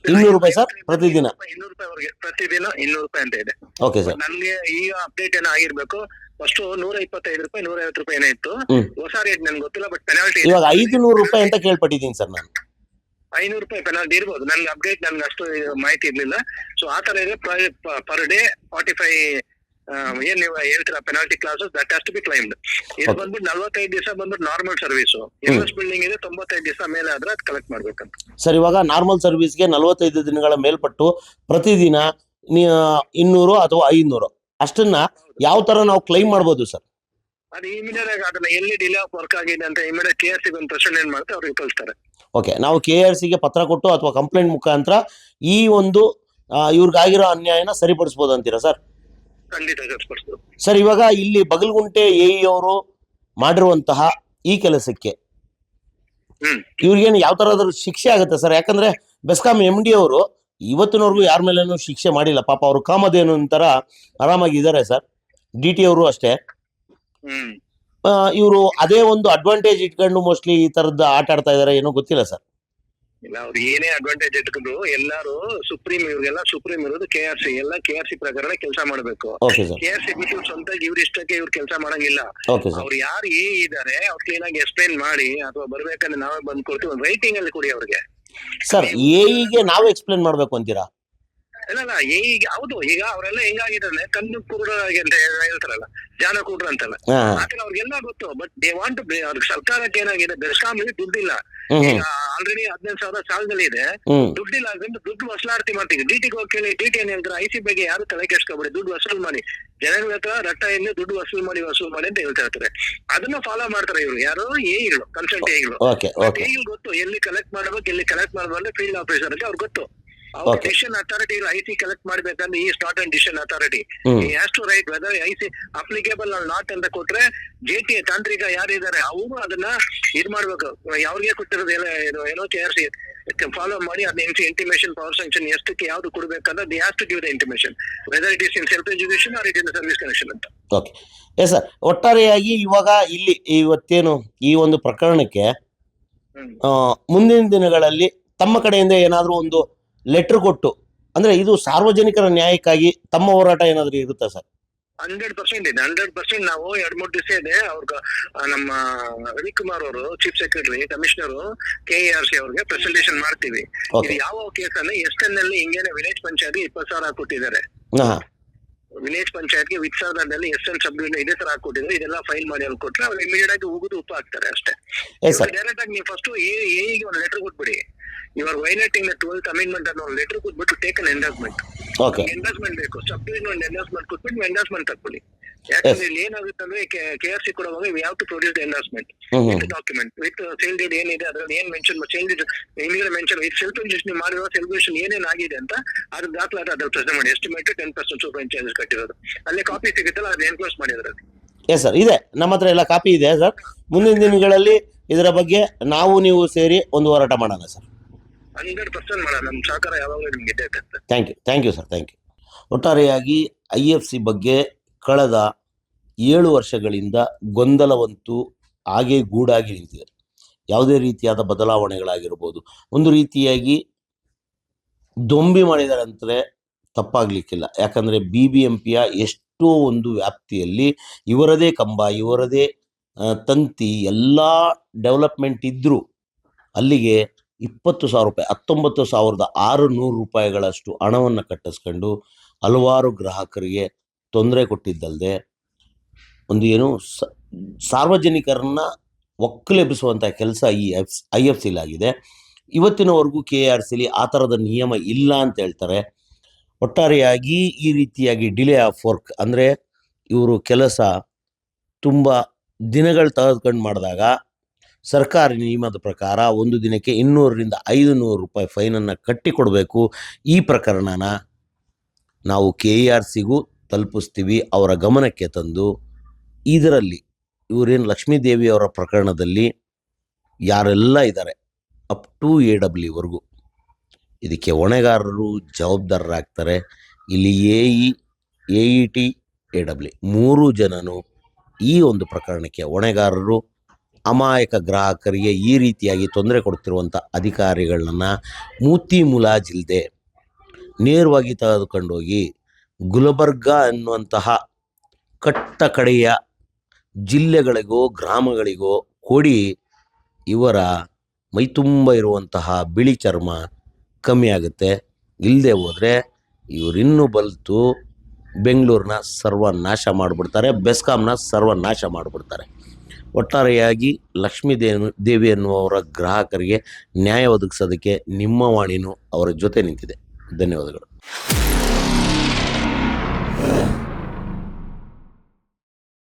S2: ಇನ್ನೂರು ರೂಪಾಯಿ ಸರ್ ಪ್ರತಿದಿನ?
S5: ಇನ್ನೂರು ರೂಪಾಯಿ ವರೆಗೆ ಪ್ರತಿದಿನ ಇನ್ನೂರು ರೂಪಾಯಿ ಅಂತ ಇದೆ.
S2: Okay sir.
S5: ನನಗೆ ಈಗ ಅಪ್ಡೇಟ್ ಏನೋ ಆಗಿರ್ಬೇಕು. ಫಸ್ಟ್ ನೂರ ಇಪ್ಪತ್ತೈದು ರೂಪಾಯಿ ನೂರ ಐವತ್ತು ರೂಪಾಯಿ ಏನೋ ಇತ್ತು.
S2: ಹ್ಮ್.
S5: ಹೊಸ ರೇಟ್ ನನ್ಗೆ ಗೊತ್ತಿಲ್ಲ ಬಟ್ ಪೆನಾಲ್ಟಿ
S2: ಇವಾಗ ಐದು ನೂರು ರೂಪಾಯಿ ಅಂತ ಕೇಳ್ಪಟ್ಟಿದ್ದೀನಿ ಸರ್ ನಾನು.
S5: ಐನೂರು ರೂಪಾಯಿ ಪೆನಾಲ್ಟಿ ಇರ್ಬೋದು. ನನ್ಗೆ ಅಪ್ಡೇಟ್ ನನ್ಗೆ ಅಷ್ಟು ಮಾಹಿತಿ ಇರ್ಲಿಲ್ಲ. ಸೊ ಆ ತರ ಇದೆ ಪರ್ ಡೇ ಫಾರ್ಟಿ ಫೈವ್ ಏನ್ ನೀವು ಹೇಳ್ತೀರಾ? Penalty clauses that has to be claimed ಇದು. ಬಂದ್ಬಿಟ್ಟು ನಲ್ವತ್ತೈದು ದಿವಸ ಬಂದ್ಬಿಟ್ಟು ನಾರ್ಮಲ್ ಸರ್ವಿಸ್ ಎಸ್ ಬಿಲ್ಡಿಂಗ್ ಇದೆ ತೊಂಬತ್ತೈದು ದಿವಸ ಮೇಲೆ ಆದ್ರೆ ಅದು ಕಲೆಕ್ಟ್ ಮಾಡ್ಬೇಕಂತ.
S2: ಸರ್ ಇವಾಗ ನಾರ್ಮಲ್ ಸರ್ವಿಸ್ಗೆ ನಲವತ್ತೈದು ದಿನಗಳ ಮೇಲ್ಪಟ್ಟು ಪ್ರತಿದಿನ ಇನ್ನೂರು ಅಥವಾ ಐನೂರು. ಅಷ್ಟನ್ನ ಯಾವ ತರ ನಾವು ಕ್ಲೈಮ್ ಮಾಡ್ಬೋದು ಸರ್?
S5: ಅದು ಇಮಿಡಿಯೇಟ್ ಆಗಿ ಅದನ್ನ ಎಲ್ಲಿ ಡಿಲೇ ಆಫ್ ವರ್ಕ್ ಆಗಿದೆ ಅಂತ ಇಮಿಡಿಯೇಟ್ ಕೆ ಎಸ್ ಒಂದು ಪ್ರಶ್ನೆ ಏನ್ ಮಾಡ್ತಾರೆ ಅವ್ರಿಗೆ ಕಳಿಸ್ತಾರೆ.
S2: ಓಕೆ ನಾವು ಕೆ ಆರ್ ಸಿಗೆ ಪತ್ರ ಕೊಟ್ಟು ಅಥವಾ ಕಂಪ್ಲೇಂಟ್ ಮುಖಾಂತರ ಈ ಒಂದು ಇವ್ರಿಗಾಗಿರೋ ಅನ್ಯಾಯನ ಸರಿಪಡಿಸಬಹುದು ಅಂತೀರಾ ಸರ್?
S5: ಖಂಡಿತ
S2: ಸರ್ ಇವಾಗ ಇಲ್ಲಿ ಬಗಲ್ಗುಂಟೆ ಎ ಅವರು ಮಾಡಿರುವಂತಹ ಈ ಕೆಲಸಕ್ಕೆ. ಇವ್ರಿಗೇನು ಯಾವ ತರದ್ರ ಶಿಕ್ಷೆ ಆಗುತ್ತೆ ಸರ್? ಯಾಕಂದ್ರೆ ಬೆಸ್ಕಾಂ ಎಂ ಡಿ ಅವರು ಇವತ್ತಿನವರೆಗೂ ಯಾರ ಮೇಲೇನು ಶಿಕ್ಷೆ ಮಾಡಿಲ್ಲ. ಪಾಪ ಅವರು ಕಾಮಧೇನು ಒಂಥರ ಆರಾಮಾಗಿದ್ದಾರೆ ಸರ್. ಡಿ ಟಿ ಅವರು ಅಷ್ಟೇ. ಇವರು ಅದೇ ಒಂದು ಅಡ್ವಾಂಟೇಜ್ ಇಟ್ಕೊಂಡು ಮೋಸ್ಟ್ಲಿ ಈ ತರದ ಆಟ ಆಡ್ತಾ ಇದಾರೆ ಏನೋ ಗೊತ್ತಿಲ್ಲ ಸರ್.
S5: ಇಲ್ಲ ಅವ್ರು ಏನೇ ಅಡ್ವಾಂಟೇಜ್ ಇಟ್ಕೊಂಡು ಎಲ್ಲಾರು ಸುಪ್ರೀಂ ಇವ್ರಿಗೆಲ್ಲ ಸುಪ್ರೀಂ ಇರೋದು ಕೆ ಆರ್ ಸಿ ಎಲ್ಲ ಕೆ ಆರ್ ಸಿ ಪ್ರಕಾರ ಕೆಲಸ ಮಾಡ್ಬೇಕು. ಕೆ ಆರ್ ಸಿ ಬಿಟ್ಟು ಸ್ವಂತ ಇವ್ರ ಇಷ್ಟಕ್ಕೆ ಇವ್ರು ಕೆಲಸ ಮಾಡಂಗಿಲ್ಲ.
S2: ಓಕೆ ಸರ್
S5: ಅವ್ರು ಯಾರು ಏ ಇದಾರೆ ಅವ್ರು ಕ್ಲೀನ್ ಆಗಿ ಎಕ್ಸ್ಪ್ಲೈನ್ ಮಾಡಿ ಅಥವಾ ಬರ್ಬೇಕಂದ್ರೆ ನಾವೇ ಬಂದ್ ಕೊಡ್ತೀವಿ ಒಂದು ರೈಟಿಂಗ್ ಅಲ್ಲಿ ಕೊಡಿ ಅವ್ರಿಗೆ.
S2: ಸರ್ ಎಇಗೆ ನಾವು ಎಕ್ಸ್ಪ್ಲೇನ್ ಮಾಡ್ಬೇಕು ಅಂತೀರಾ?
S5: ಇಲ್ಲ ಇಲ್ಲ ಈಗ ಹೌದು ಈಗ ಅವರೆಲ್ಲ ಹೆಂಗಾಗಿದ್ದಾರೆ ಕಣ್ಣು ಕುರುಡರಾಗಿ ಅಂತ ಹೇಳ್ತಾರಲ್ಲ ಜಾನ ಕುರುಡ್ರ ಅಂತಲ್ಲ.
S2: ಹಾ.
S5: ಆತರ ಅವ್ರಿಗೆಲ್ಲ ಗೊತ್ತು ಬಟ್ ದೇ ವಾಂಟ್ ಸರ್ಕಾರಕ್ಕೆ ಏನಾಗಿದೆ ಬೆಸ್ಕಾಂಲಿ ದುಡ್ಡಿಲ್ಲ.
S2: ಹ್ಮ್
S5: ಈಗ ಆಲ್ರೆಡಿ ಹದಿನೈದು ಸಾವಿರ ಸಾಲದಲ್ಲಿ ಇದೆ.
S2: ಹ್ಮ್.
S5: ದುಡ್ಡಿಲ್ಲ ಅಂದ್ರೆ ದುಡ್ಡು ವಸೂಲಾರ್ತಿ ಮಾಡ್ತೀವಿ. ಡಿ ಟಿಗೆ ಹೋಗಿ ಕೇಳಿ ಡಿ ಟಿ ಏನ್ ಹೇಳ್ತಾರೆ ಐ ಸಿ ಬಗ್ಗೆ ಯಾರು ತಲೆ ಕೆಡ್ಸ್ಕೊಬೇಡಿ ದುಡ್ಡು ವಸೂಲ್ ಮಾಡಿ. ಜನಗಳ ಹತ್ರ ರಟ್ಟ ಎಣ್ಣೆ ದುಡ್ಡು ವಸೂಲ್ ಮಾಡಿ ವಸೂಲ್ ಮಾಡಿ ಅಂತ ಹೇಳ್ತಾ ಇರ್ತಾರೆ. ಅದನ್ನ ಫಾಲೋ ಮಾಡ್ತಾರೆ ಇವ್ರು. ಯಾರು? ಏಗಳು ಕನ್ಸಲ್ಟ್ ಏಗಳು
S2: ಓಕೆ ಓಕೆ
S5: ಏಗಳು ಗೊತ್ತು ಎಲ್ಲಿ ಕಲೆಕ್ಟ್ ಮಾಡ್ಬೇಕು ಎಲ್ಲಿ ಕಲೆಕ್ಟ್ ಮಾಡ್ಬಾರ್ದು ಫೀಲ್ಡ್ ಆಫೀಸರ್ ಅಂತ ಅವ್ರಿಗೆ ಗೊತ್ತು. ಅವ್ರ. Decision authority I C collect ಮಾಡ್ಬೇಕಂದ್ರೆ ಈ not and decision authority to right whether I C applicable not ಅಂತ ಕೊಟ್ರೆ ಜೆ ಟಿ ತಾಂತ್ರಿಕ ಯಾರಿದ್ದಾರೆ ಅವರು ಅದನ್ನ ಇದ್ ಮಾಡ್ಬೇಕು. ಯಾವ್ರಿಗೆ ಕೊಟ್ಟಿರೋದು ಏನೋ ಏನೋ ಫಾಲೋ ಮಾಡಿ ಅದನ್ನ ಇಂಟಿಮೇಷನ್ ಪವರ್ ಸಂಕ್ಷನ್ ಎಷ್ಟಕ್ಕೆ ಯಾವ್ದು ಕೊಡ್ಬೇಕಂದ್ರೆ the has to give the intimation whether it is in self education or it in service connection ಅಂತ.
S2: ಓಕೆ ಎಸ್ ಸರ್ ಒಟ್ಟಾರೆಯಾಗಿ ಇವಾಗ ಇಲ್ಲಿ ಇವತ್ತೇನು ಈ ಒಂದು ಪ್ರಕರಣಕ್ಕೆ ಮುಂದಿನ ದಿನಗಳಲ್ಲಿ ತಮ್ಮ ಕಡೆಯಿಂದ ಏನಾದರೂ ಒಂದು ಲೆಟರ್ ಕೊಟ್ಟು ಅಂದ್ರೆ ಇದು ಸಾರ್ವಜನಿಕರ ನ್ಯಾಯಕ್ಕಾಗಿ ತಮ್ಮ ಹೋರಾಟ ಏನಾದ್ರೂ ಇರುತ್ತಾ ಸರ್?
S5: ಹಂಡ್ರೆಡ್ ಪರ್ಸೆಂಟ್ ಇದೆ. ಹಂಡ್ರೆಡ್ ಪರ್ಸೆಂಟ್ ನಾವು ಎರಡ್ ಮೂರ್ ದಿವಸ ಇದೆ. ಅವ್ರಿಗೆ ನಮ್ಮ ರವಿಕುಮಾರ್ ಅವರು chief secretary commissioner K R C ಅವ್ರಿಗೆ ಪ್ರೆಸೆಂಟೇಷನ್ ಮಾಡ್ತೀವಿ. ಇದು ಯಾವ ಕೇಸ್ ಅಂದ್ರೆ ಎಸ್ ಎನ್ ಅಲ್ಲಿ ಹಿಂಗೇನೆ ವಿಲೇಜ್ ಪಂಚಾಯತ್ ಇಪ್ಪತ್ತು ಸಾವಿರ ಕೊಟ್ಟಿದ್ದಾರೆ ವಿಲೇಜ್ ಪಂಚಾಯತ್ಗೆ ವಿತ್ಸಾರದಲ್ಲಿ ಎಸ್ ಎನ್ ಸಬ್ ಇದೆ ತರ ಹಾಕೊಟ್ಟಿದ್ರು ಇದೆಲ್ಲ ಫೈಲ್ ಮಾಡಿ ಅಲ್ಲಿ ಕೊಟ್ರೆ ಅವ್ರು ಇಮಿಡಿಯೇಟ್ ಆಗಿ ಹೋಗುದು ಉಪ್ಪು ಹಾಕ್ತಾರೆ ಅಷ್ಟೇ. ಡೈರೆಕ್ಟ್ ಆಗಿ ನೀವು ಫಸ್ಟ್ ಎ ಒಂದು ಲೆಟರ್ ಕೊಟ್ಬಿಡಿ. You are violating the twelfth amendment ಅನ್ನೋ ಲೆಟರ್ ಕೊಟ್ಬಿಟ್ಟು take an endorsement
S2: okay
S5: endorsement ಬೇಕು. ಸಬ್ ಡಿವಿಷನ್ ಒಂದು ಎಂಡಾಸ್ಮೆಂಟ್ ಕೊಟ್ಬಿಟ್ಟು ಎಂಡಾಸ್ಮೆಂಟ್ ತಕ್ಕೊಳ್ಳಿ ಯಾಕಂದ್ರೆ ಇಲ್ಲಿ ಏನಾಗುತ್ತೆ ಅಂದ್ರೆ ಕೆ ಆರ್ ಸಿ ಕೊಡುವಾಗ we have to produce the endorsement with document with sale date ಏನಿದೆ ಅದ್ರಲ್ಲಿ ಏನ್ mention sale date mention with self injection ಮಾಡಿರೋ ಸೆಲ್ಬ್ರೇಷನ್ ಏನೇನ್ ಆಗಿದೆ ಅಂತ ಅದ್ರ ದಾಖಲಾತಿ ಅದ್ರ ಪ್ರೆಸೆಂಟ್ ಮಾಡಿ. Estimate ten percent super charges ಕಟ್ಟಿರೋದು. ಅಲ್ಲೇ ಕಾಪಿ ಸಿಗುತ್ತಲ್ಲ ಅದ್ ಎನ್ಕ್ಲೋಸ್ ಮಾಡಿದ್ರೆ
S2: ಎಸ್ ಸರ್ ಇದೆ. ನಮ್ಮ ಹತ್ರ ಎಲ್ಲ ಕಾಪಿ ಇದೆ ಸರ್ ಮುಂದಿನ ದಿನಗಳಲ್ಲಿ ಇದರ ಬಗ್ಗೆ ನಾವು ನೀವು ಸೇರಿ ಒಂದು ಹೋರಾಟ ಮಾಡೋಣ ಸರ್
S5: ಹಂಡ್ರೆಡ್ ಪರ್ಸೆಂಟ್ ನಮ್ಮ ಸಹಕಾರ ಯಾವಾಗಲೂ ನಿಮ್ಗೆ ಇದೆ
S2: thank you thank you sir thank you ಒಟ್ಟಾರೆಯಾಗಿ ಐ ಎಫ್ ಸಿ ಬಗ್ಗೆ ಕಳೆದ ಏಳು ವರ್ಷಗಳಿಂದ ಗೊಂದಲವಂತೂ ಹಾಗೇ ಗೂಡಾಗಿ ನಿಂತಿದೆ. ಯಾವುದೇ ರೀತಿಯಾದ ಬದಲಾವಣೆಗಳಾಗಿರ್ಬೋದು. ಒಂದು ರೀತಿಯಾಗಿ ದೊಂಬಿ ಮಾಡಿದ್ದಾರೆ ಅಂತಲೇ ತಪ್ಪಾಗಲಿಕ್ಕಿಲ್ಲ. ಯಾಕಂದರೆ ಬಿ ಬಿ ಎಂ ಪಿಯ ಎಷ್ಟೋ ಒಂದು ವ್ಯಾಪ್ತಿಯಲ್ಲಿ ಇವರದೇ ಕಂಬ, ಇವರದೇ ತಂತಿ, ಎಲ್ಲ ಡೆವಲಪ್ಮೆಂಟ್ ಇದ್ದರೂ ಅಲ್ಲಿಗೆ ಇಪ್ಪತ್ತು ಸಾವಿರ ರೂಪಾಯಿ, ಹತ್ತೊಂಬತ್ತು ಸಾವಿರದ ಆರು ನೂರು ರೂಪಾಯಿಗಳಷ್ಟು ಹಣವನ್ನು ಕಟ್ಟಿಸ್ಕೊಂಡು ಹಲವಾರು ಗ್ರಾಹಕರಿಗೆ ತೊಂದರೆ ಕೊಟ್ಟಿದ್ದಲ್ಲದೆ ಒಂದು ಏನು ಸಾರ್ವಜನಿಕರನ್ನ ಒಕ್ಕಲೆಬ್ಬಿಸುವಂಥ ಕೆಲಸ ಈ ಎಫ್, ಐ ಎಫ್ ಸಿಲಾಗಿದೆ. ಇವತ್ತಿನವರೆಗೂ ಕೆ ಆರ್ ಸಿಲಿ ಆ ಥರದ ನಿಯಮ ಇಲ್ಲ ಅಂತ ಹೇಳ್ತಾರೆ. ಒಟ್ಟಾರೆಯಾಗಿ ಈ ರೀತಿಯಾಗಿ ಡಿಲೇ ಆಫ್ ವರ್ಕ್ ಅಂದರೆ ಇವರು ಕೆಲಸ ತುಂಬ ದಿನಗಳು ತೆಗೆದುಕೊಂಡು ಮಾಡಿದಾಗ ಸರ್ಕಾರಿ ನಿಯಮದ ಪ್ರಕಾರ ಒಂದು ದಿನಕ್ಕೆ ಇನ್ನೂರರಿಂದ ಐದು ನೂರು ರೂಪಾಯಿ ಫೈನನ್ನು ಕಟ್ಟಿಕೊಡಬೇಕು. ಈ ಪ್ರಕರಣನ ನಾವು ಕೆ ಆರ್ ಸಿಗೂ ತಲುಪಿಸ್ತೀವಿ, ಅವರ ಗಮನಕ್ಕೆ ತಂದು. ಇದರಲ್ಲಿ ಇವರೇನು ಲಕ್ಷ್ಮೀದೇವಿಯವರ ಪ್ರಕರಣದಲ್ಲಿ ಯಾರೆಲ್ಲ ಇದ್ದಾರೆ? ಅಪ್ ಟು ಎ ಡಬ್ಲ್ಯೂವರೆಗೂ ಇದಕ್ಕೆ ಹೊಣೆಗಾರರು ಜವಾಬ್ದಾರರಾಗ್ತಾರೆ. ಇಲ್ಲಿ A E A E T, A W ಮೂರು ಜನನು ಈ ಒಂದು ಪ್ರಕರಣಕ್ಕೆ ಹೊಣೆಗಾರರು. ಅಮಾಯಕ ಗ್ರಾಹಕರಿಗೆ ಈ ರೀತಿಯಾಗಿ ತೊಂದರೆ ಕೊಡ್ತಿರುವಂಥ ಅಧಿಕಾರಿಗಳನ್ನ ಮೂತಿ ಮುಲಾಜಿಲ್ಲದೆ ನೇರವಾಗಿ ತೆಗೆದುಕೊಂಡೋಗಿ ಗುಲ್ಬರ್ಗ ಅನ್ನುವಂತಹ ಕಟ್ಟ ಕಡೆಯ ಜಿಲ್ಲೆಗಳಿಗೋ, ಗ್ರಾಮಗಳಿಗೋ ಕೊಡಿ ಇವರ ಮೈತುಂಬ ಇರುವಂತಹ ಬಿಳಿ ಚರ್ಮ ಕಮ್ಮಿ ಆಗುತ್ತೆ. ಇಲ್ಲದೆ ಹೋದರೆ ಇವರಿನ್ನೂ ಬಲ್ತು ಬೆಂಗಳೂರನ್ನ ಸರ್ವನಾಶ ಮಾಡಿಬಿಡ್ತಾರೆ, ಬೆಸ್ಕಾಂನ ಸರ್ವನಾಶ ಮಾಡಿಬಿಡ್ತಾರೆ. ಒಟ್ಟಾರೆಯಾಗಿ ಲಕ್ಷ್ಮೀ ದೇವಿ ದೇವಿ ಎನ್ನುವವರ ಗ್ರಾಹಕರಿಗೆ ನ್ಯಾಯ ಒದಗಿಸೋದಕ್ಕೆ ನಿಮ್ಮ ವಾಣಿನೂ ಅವರ ಜೊತೆ ನಿಂತಿದೆ. ಧನ್ಯವಾದಗಳು.